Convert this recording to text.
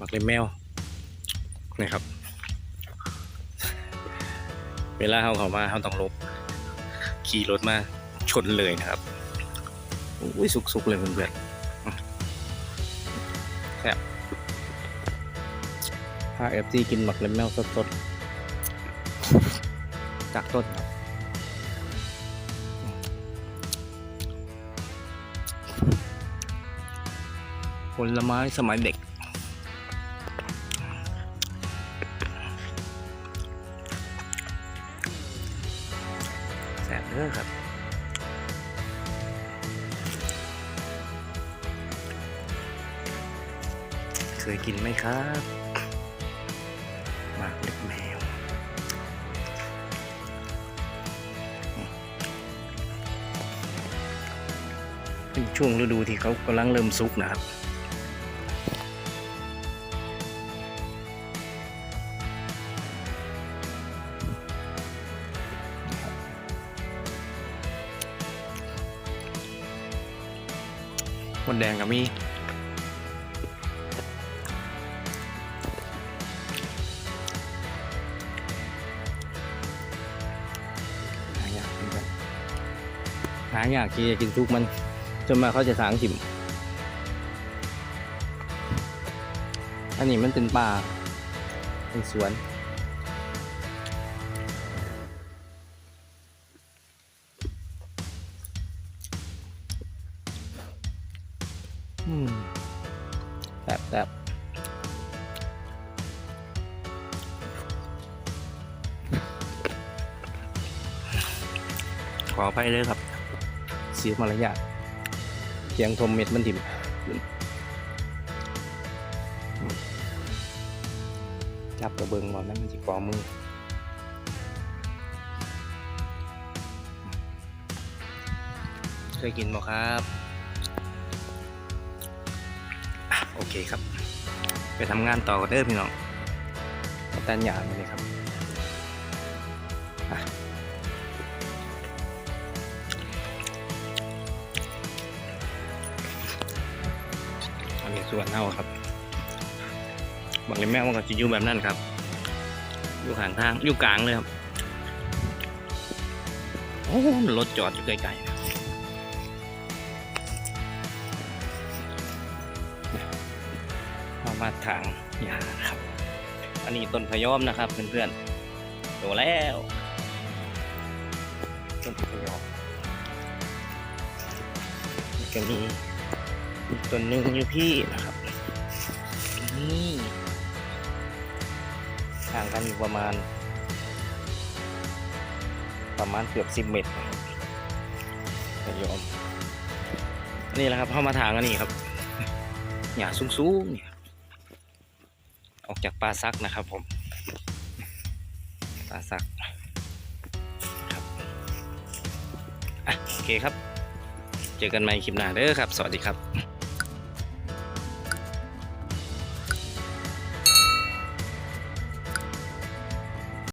มักเล็บแมวนี่ครับ เวลาเขาเข้ามาเขาต้องลบขี่รถมาชนเลยนะครับอุ้ยสุกๆเลยเพื่อนๆแซ่บถ้าเอฟซีกินหมักเล็บแมวสดๆจากต้นครับผลไม้สมัยเด็ก แซ่บเด้อครับเคยกินไหมครับหมากเล็กแมวเป็นช่วงฤดูที่เขากำลังเริ่มซุกนะครับ หมดแดงกับมีหายากเหมือนกันหายากที่จะกินทุกมัน จนมาเขาจะสางถิ่มอันนี้มันเป็นป่าเป็นสวน แซ่บแซ่บขอไปเลยครับ เสียมารยาทเสียงทมเม็ดมันดิ่มจับกระเบิงบอลนั้นมันจะกอมือเคยกินบ่ครับ โอเคครับ ไปทำงานต่อกันเด้อพี่น้องมาตันหยามาเลยครับอะอันนี้ส่วนเน่าครับบางเลยแม่มันก็จะอยู่แบบนั้นครับ อยู่ข้างทางอยู่กลางเลยครับโอ้รถจอดอยู่ไกลๆ มาทางยาครับ อันนี้ต้นพยอมนะครับเพื่อนๆโตแล้วต้นพยอมก็มีอีกต้นหนึ่งอยู่พี่นะครับนี่ห่างกันอยู่ประมาณ ประมาณเกือบสิบเมตรพยอมนี่แหละครับเข้ามาทางอันนี้ครับหญ้าสูงๆเนี่ย ออกจากปลาซักนะครับผมปลาซักครับอะโอเคครับ เจอกันใหม่คลิปหน้าเด้อครับ สวัสดีครับ